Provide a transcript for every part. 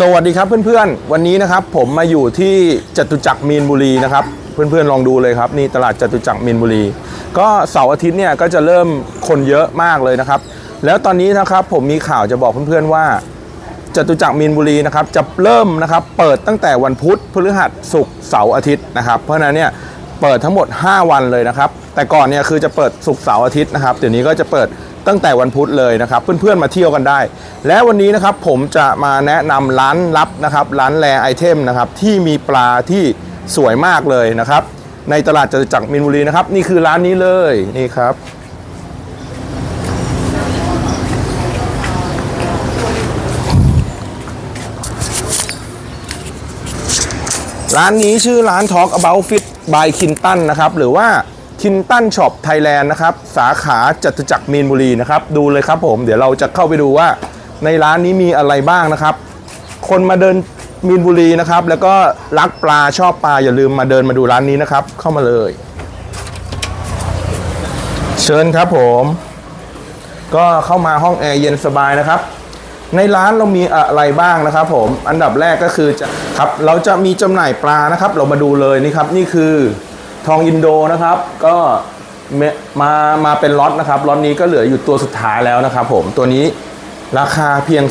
สวัสดีครับเพื่อนๆ วันนี้นะครับผมมาอยู่ที่จตุจักรมีนบุรีนะครับเพื่อนๆลองดูเลยครับนี่ตลาดจตุจักรมีนบุรี ก็เสาร์อาทิตย์เนี่ยก็จะเริ่มคนเยอะมากเลยนะครับ แล้วตอนนี้นะครับผมมีข่าวจะบอกเพื่อนๆว่าจตุจักรมีนบุรีนะครับจะเริ่มนะครับเปิดตั้งแต่วันพุธพฤหัสศุกร์เสาร์อาทิตย์นะครับ เพราะนั้นเนี่ยเปิดทั้งหมด 5 วันเลยนะครับ แต่ก่อนเนี่ยคือจะเปิดศุกร์เสาร์อาทิตย์นะครับเดี๋ยวนี้ก็จะเปิด ตั้งแต่วันพุธเลยนะครับ เพื่อนๆมาเที่ยวกันได้ และวันนี้นะครับผมจะมาแนะนำร้านลับนะครับร้านแรไอเทมนะครับที่มีปลาที่สวยมากเลยนะครับ ในตลาดจตุจักรมีนบุรีนะครับ นี่คือร้านนี้เลยนี่ครับร้านนี้ชื่อร้าน Talk About Fit by Kintan นะครับ หรือว่า Kintan Shop Thailand นะครับ สาขาจตุจักรมีนบุรีนะครับ ดูเลยครับผมเดี๋ยวเราจะเข้าไปดูว่าในร้านนี้มีอะไรบ้างนะครับ คนมาเดินมีนบุรีนะครับ แล้วก็รักปลาชอบปลาอย่าลืมมาเดินมาดูร้านนี้นะครับ เข้ามาเลย เชิญครับผม ก็เข้ามาห้องแอร์เย็นสบายนะครับ ในร้านเรามีอะไรบ้างนะครับ ผมอันดับแรกก็คือจะครับเราจะมีจำหน่ายปลานะครับ เรามาดูเลยนี่ครับนี่คือ ทองอินโดนะครับ ก็มมามาเป็นล็อตนะครับล็อตนี้ก็เหลืออยู่ตัวสุดท้ายแล้วนะครับ ผมตัวนี้ราคาเพียง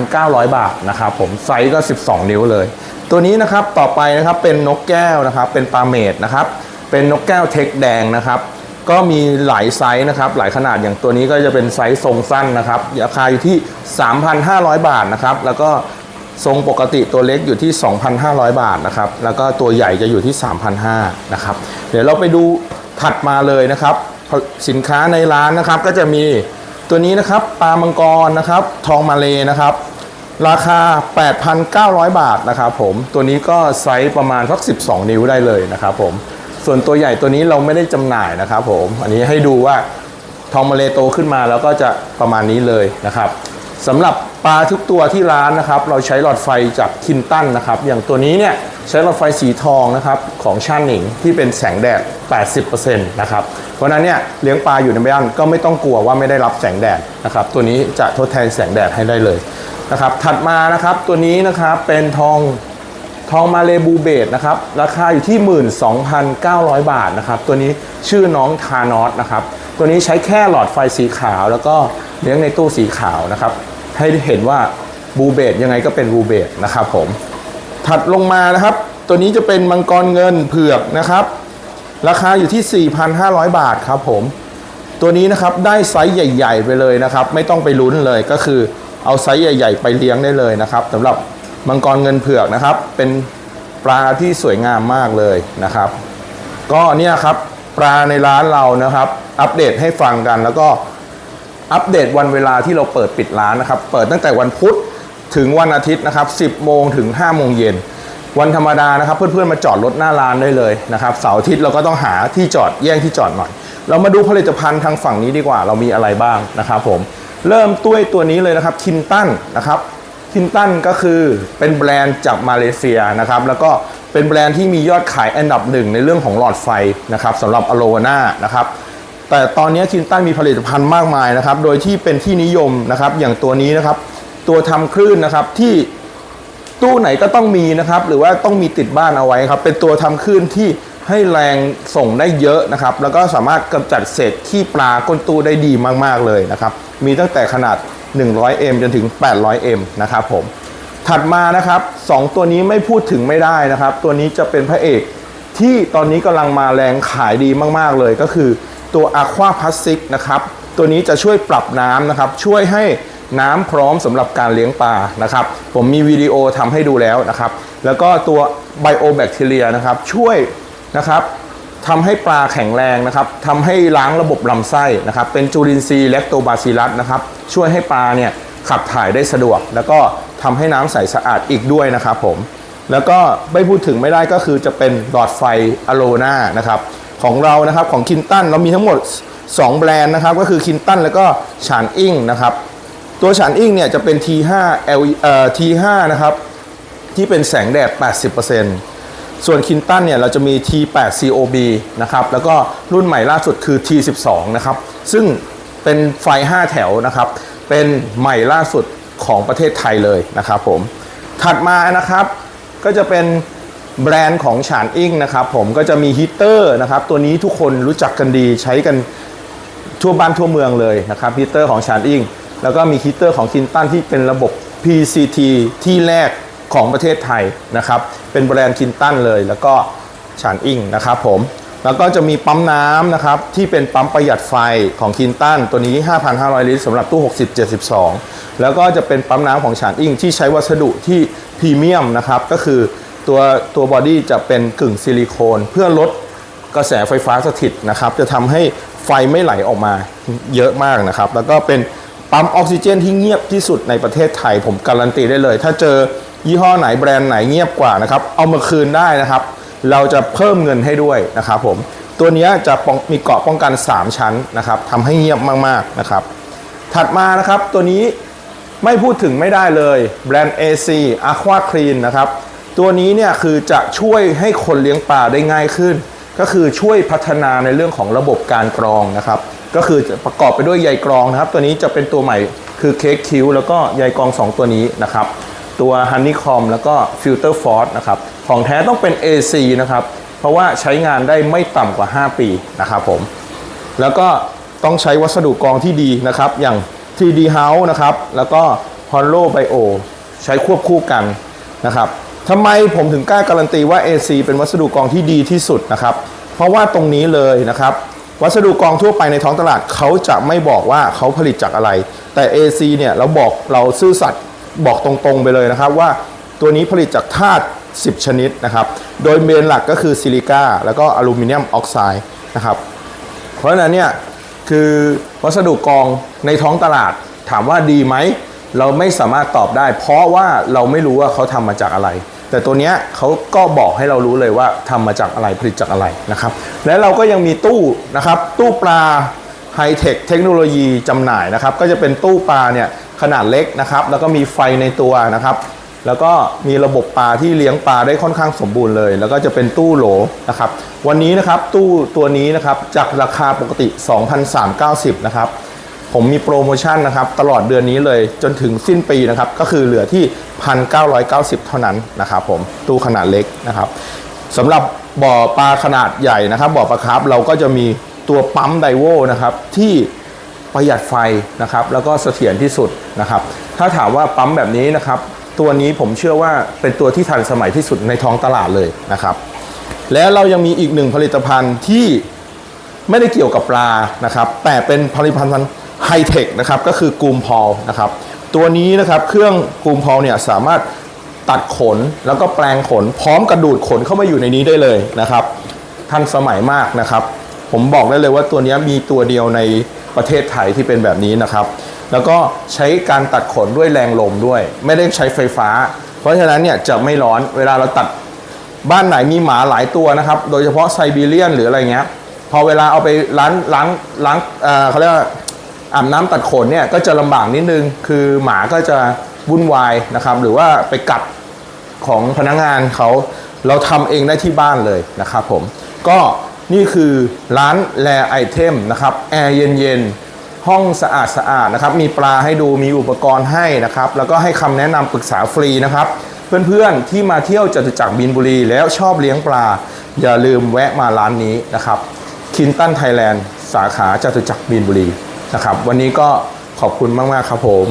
4,900 บาทนะครับ ผมไซส์ก็ 12 นิ้วเลย ตัวนี้นะครับต่อไปนะครับเป็นนกแก้วนะครับ เป็นปลาเมดนะครับ เป็นนกแก้วเทคแดงนะครับ ก็มีหลายไซส์นะครับ หลายขนาดอย่างตัวนี้ก็จะเป็นไซส์ทรงสั้นนะครับราคาอยู่ที่ 3,500 บาทนะครับ แล้วก็ ทรงปกติตัวเล็กอยู่ที่ 2,500 บาทนะครับ แล้วก็ตัวใหญ่จะอยู่ที่ 3,500นะครับ เดี๋ยวเราไปดูถัดมาเลยนะครับ สินค้าในร้านนะครับก็จะมีตัวนี้นะครับปลามังกรนะครับ ทองมาเลนะครับ ราคา 8,900 บาทนะครับผมตัวนี้ก็ไซส์ประมาณสัก 12 นิ้วได้เลยนะครับผมส่วนตัวใหญ่ตัวนี้เราไม่ได้จำหน่ายนะครับผมอันนี้ให้ดูว่าทองมาเลโตขึ้นมาแล้วก็จะประมาณนี้เลยนะครับสำหรับ ปลาทุกตัวที่ร้านนะครับ เราใช้หลอดไฟจากคินตันนะครับ อย่างตัวนี้เนี่ยใช้หลอดไฟสีทองนะครับของชาหนิงที่เป็นแสงแดด 80%นะครับ เพราะฉะนั้นเนี่ยเลี้ยงปลาอยู่ในบ้านก็ไม่ต้องกลัวว่าไม่ได้รับแสงแดดนะครับ ตัวนี้จะทดแทนแสงแดดให้ได้เลยนะครับ ถัดมานะครับตัวนี้นะครับเป็นทองทองมาเลบูเบตนะครับราคาอยู่ที่ 12,900 บาทนะครับ ตัวนี้ชื่อน้องทานอสนะครับ ตัวนี้ใช้แค่หลอดไฟสีขาว แล้วก็เลี้ยงในตู้สีขาวนะครับ ให้เห็นว่าบูเบตยังไงก็เป็นบูเบตนะครับผมถัดลงมานะครับ ตัวนี้จะเป็นมังกรเงินเผือกนะครับ ราคาอยู่ที่ 4,500 บาทครับผม ตัวนี้นะครับได้ไซส์ใหญ่ ๆ ไปเลยนะครับ ไม่ต้องไปลุ้นเลยก็คือเอาไซส์ใหญ่ ๆ ไปเลี้ยงได้เลยนะครับสำหรับมังกรเงินเผือกนะครับ เป็นปลาที่สวยงามมากเลยนะครับ ก็เนี่ยครับปลาในร้านเรานะครับ อัปเดตให้ฟังกันแล้วก็ อัปเดตวันเวลาที่เราเปิดปิดร้านนะครับ เปิดตั้งแต่วันพุธถึงวันอาทิตย์นะครับ 10 โมงถึง 5 โมงเย็น วันธรรมดานะครับ เพื่อนๆมาจอดรถหน้าร้านได้เลยนะครับ เสาร์อาทิตย์เราก็ต้องหาที่จอดแย่งที่จอดหน่อย เรามาดูผลิตภัณฑ์ทางฝั่งนี้ดีกว่า เรามีอะไรบ้างนะครับผม เริ่มต้วยตัวนี้เลยนะครับ คินตันนะครับ คินตันก็คือเป็นแบรนด์จากมาเลเซียนะครับ แล้วก็เป็นแบรนด์ที่มียอดขายอันดับหนึ่งในเรื่องของหลอดไฟนะครับสำหรับอโลวาน่านะครับ แต่ตอนนี้คินตันมีผลิตภัณฑ์มากมายนะครับ โดยที่เป็นที่นิยมนะครับ อย่างตัวนี้นะครับ ตัวทำคลื่นนะครับที่ตู้ไหนก็ต้องมีนะครับ หรือว่าต้องมีติดบ้านเอาไว้ครับ เป็นตัวทำคลื่นที่ให้แรงส่งได้เยอะนะครับ แล้วก็สามารถกำจัดเศษขี้ปลาก้นตู้ได้ดีมากๆเลยนะครับ มีตั้งแต่ขนาด 100M จนถึง 800M นะครับผม ถัดมานะครับ 2 ตัวนี้ไม่พูดถึงไม่ได้นะครับ ตัวนี้จะเป็นพระเอกที่ตอนนี้กำลังมาแรงขายดีมากๆเลยก็คือ ตัว Aqua p l a s t i c นะครับ ตัวนี้จะช่วยปรับน้ำนะครับ ช่วยให้น้ำพร้อมสำหรับการเลี้ยงปลานะครับ ผมมีวิดีโอทำให้ดูแล้วนะครับ แล้วก็ตัวไบโอแบคทีเรียนะครับช่วยนะครับทำให้ปลาแข็งแรงนะครับทำให้ล้างระบบลำไส้นะครับ เป็นจุลินทรีย์แลคโตบาซิลัสนะครับ ช่วยให้ปลาเนี่ยขับถ่ายได้สะดวก แล้วก็ทำให้น้ำใสสะอาดอีกด้วยนะครับผม แล้วก็ไม่พูดถึงไม่ได้ก็คือจะเป็นหลอดไฟอโลนานะครับ ของเรานะครับของคินตันเรามีทั้งหมด 2 แบรนด์นะครับ ก็คือคินตันแล้วก็ฉานอิงนะครับ ตัวฉานอิงเนี่ยจะเป็น T5 L เอ่อ T5 นะครับ ที่เป็นแสงแดด 80%ส่วนคินตันเนี่ยเราจะมี T8 COB นะครับ แล้วก็รุ่นใหม่ล่าสุดคือ T12 นะครับ ซึ่งเป็นไฟ 5 แถวนะครับ เป็นใหม่ล่าสุดของประเทศไทยเลยนะครับผม ถัดมานะครับก็จะเป็น แบรนด์ของฉานอิงนะครับผมก็จะมีฮีเตอร์นะครับตัวนี้ทุกคนรู้จักกันดีใช้กันทั่วบ้านทั่วเมืองเลยนะครับฮีเตอร์ของฉานอิงแล้วก็มีฮีเตอร์ของคินตันที่เป็นระบบ PCT ที่แรกของประเทศไทยนะครับเป็นแบรนด์คินตันเลย แล้วก็ฉานอิงนะครับผมแล้วก็จะมีปั๊มน้ำนะครับที่เป็นปั๊มประหยัดไฟของคินตันตัวนี้ 5,500 ลิตรสำหรับตู้ 60 72 แล้วก็จะเป็นปั๊มน้ำของฉานอิงที่ใช้วัสดุที่พรีเมียมนะครับก็คือ ตัวตัวบอดี้จะเป็นกึ่งซิลิโคน เพื่อลดกระแสไฟฟ้าสถิตนะครับ จะทำให้ไฟไม่ไหลออกมาเยอะมากนะครับ แล้วก็เป็นปั๊มออกซิเจนที่เงียบที่สุดในประเทศไทย ผมการันตีได้เลย ถ้าเจอยี่ห้อไหนแบรนด์ไหนเงียบกว่านะครับ เอามาคืนได้นะครับ เราจะเพิ่มเงินให้ด้วยนะครับผมตัวนี้จะมีเกราะป้องกัน 3 ชั้นนะครับทำให้เงียบมากๆนะครับ ถัดมานะครับตัวนี้ไม่พูดถึงไม่ได้เลยแบรนด์ AC Aqua Clean นะครับ ตัวนี้เนี่ยคือจะช่วยให้คนเลี้ยงปลาได้ง่ายขึ้น ก็คือช่วยพัฒนาในเรื่องของระบบการกรองนะครับ ก็คือประกอบไปด้วยใยกรองนะครับ ตัวนี้จะเป็นตัวใหม่คือเค้กคิวแล้วก็ใยกรอง 2 ตัวนี้นะครับ ตัว Honeycomb แล้วก็ฟิลเตอร์ฟอสนะครับ ของแท้ต้องเป็น AC นะครับ เพราะว่าใช้งานได้ไม่ต่ำกว่า 5 ปีนะครับผม แล้วก็ต้องใช้วัสดุกรองที่ดีนะครับ อย่าง 3D House นะครับ แล้วก็ Hollow Bio ใช้ควบคู่กันนะครับ ทำไมผมถึงกล้าการันตีว่า AC เป็นวัสดุกรองที่ดีที่สุดนะครับ เพราะว่าตรงนี้เลยนะครับ วัสดุกรองทั่วไปในท้องตลาดเขาจะไม่บอกว่าเขาผลิตจากอะไร แต่ AC เนี่ยเราบอกเราซื่อสัตย์บอกตรงๆไปเลยนะครับว่าตัวนี้ผลิตจากธาตุ 10 ชนิดนะครับ โดยเมนหลักก็คือซิลิก้าแล้วก็อลูมิเนียมออกไซด์นะครับ เพราะฉะนั้นเนี่ยคือวัสดุกรองในท้องตลาดถามว่าดีไหม เราไม่สามารถตอบได้ เพราะว่าเราไม่รู้ว่าเขาทำมาจากอะไร แต่ตัวเนี้ยเขาก็บอกให้เรารู้เลยว่าทำมาจากอะไรผลิตจากอะไรนะครับ และเราก็ยังมีตู้นะครับ ตู้ปลาไฮเทคเทคโนโลยีจำหน่ายนะครับ ก็จะเป็นตู้ปลาเนี่ยขนาดเล็กนะครับ แล้วก็มีไฟในตัวนะครับแล้วก็มีระบบปลาที่เลี้ยงปลาได้ค่อนข้างสมบูรณ์เลย แล้วก็จะเป็นตู้โหลนะครับ วันนี้นะครับตู้ตัวนี้นะครับจากราคาปกติ 2,390 นะครับ ผมมีโปรโมชั่นนะครับตลอดเดือนนี้เลยจนถึงสิ้นปีนะครับก็คือเหลือที่ 1,990 เท่านั้นนะครับผมตู้ขนาดเล็กนะครับสำหรับบ่อปลาขนาดใหญ่นะครับบ่อปลาคาร์ฟเราก็จะมีตัวปั๊มไดโวนะครับที่ประหยัดไฟนะครับแล้วก็เสถียรที่สุดนะครับถ้าถามว่าปั๊มแบบนี้นะครับตัวนี้ผมเชื่อว่าเป็นตัวที่ทันสมัยที่สุดในท้องตลาดเลยนะครับและเรายังมีอีกหนึ่งผลิตภัณฑ์ที่ไม่ได้เกี่ยวกับปลานะครับแต่เป็นผลิตภัณฑ์ ไฮเทคนะครับก็คือกลูมพอลนะครับตัวนี้นะครับเครื่องกลูมพอลเนี่ยสามารถตัดขนแล้วก็แปลงขน พร้อมกระดูดขนเข้ามาอยู่ในนี้ได้เลยนะครับทันสมัยมากนะครับ ผมบอกได้เลยว่าตัวนี้มีตัวเดียวในประเทศไทยที่เป็นแบบนี้นะครับ แล้วก็ใช้การตัดขนด้วยแรงลมด้วย ไม่ได้ใช้ไฟฟ้า เพราะฉะนั้นเนี่ยจะไม่ร้อนเวลาเราตัดบ้านไหนมีหมาหลายตัวนะครับ โดยเฉพาะไซบีเรียนหรืออะไรเงี้ยพอเวลาเอาไปล้างล้างล้างเขาเรียกว่า อาบน้ำตัดขนเนี่ยก็จะลำบากนิดนึง คือหมาก็จะวุ่นวายนะครับ หรือว่าไปกัดของพนักงานเขาเราทำเองได้ที่บ้านเลยนะครับผม ก็นี่คือร้านแลไอเทมนะครับแอร์เย็นๆ ห้องสะอาดสะอาดนะครับ มีปลาให้ดูมีอุปกรณ์ให้นะครับ แล้วก็ให้คำแนะนำปรึกษาฟรีนะครับ เพื่อนๆที่มาเที่ยวจตุจักรบินบุรีแล้วชอบเลี้ยงปลา อย่าลืมแวะมาร้านนี้นะครับคินตันไทยแลนด์สาขาจตุจักรบินบุรี นะครับ วันนี้ก็ขอบคุณมาก ๆ ครับผม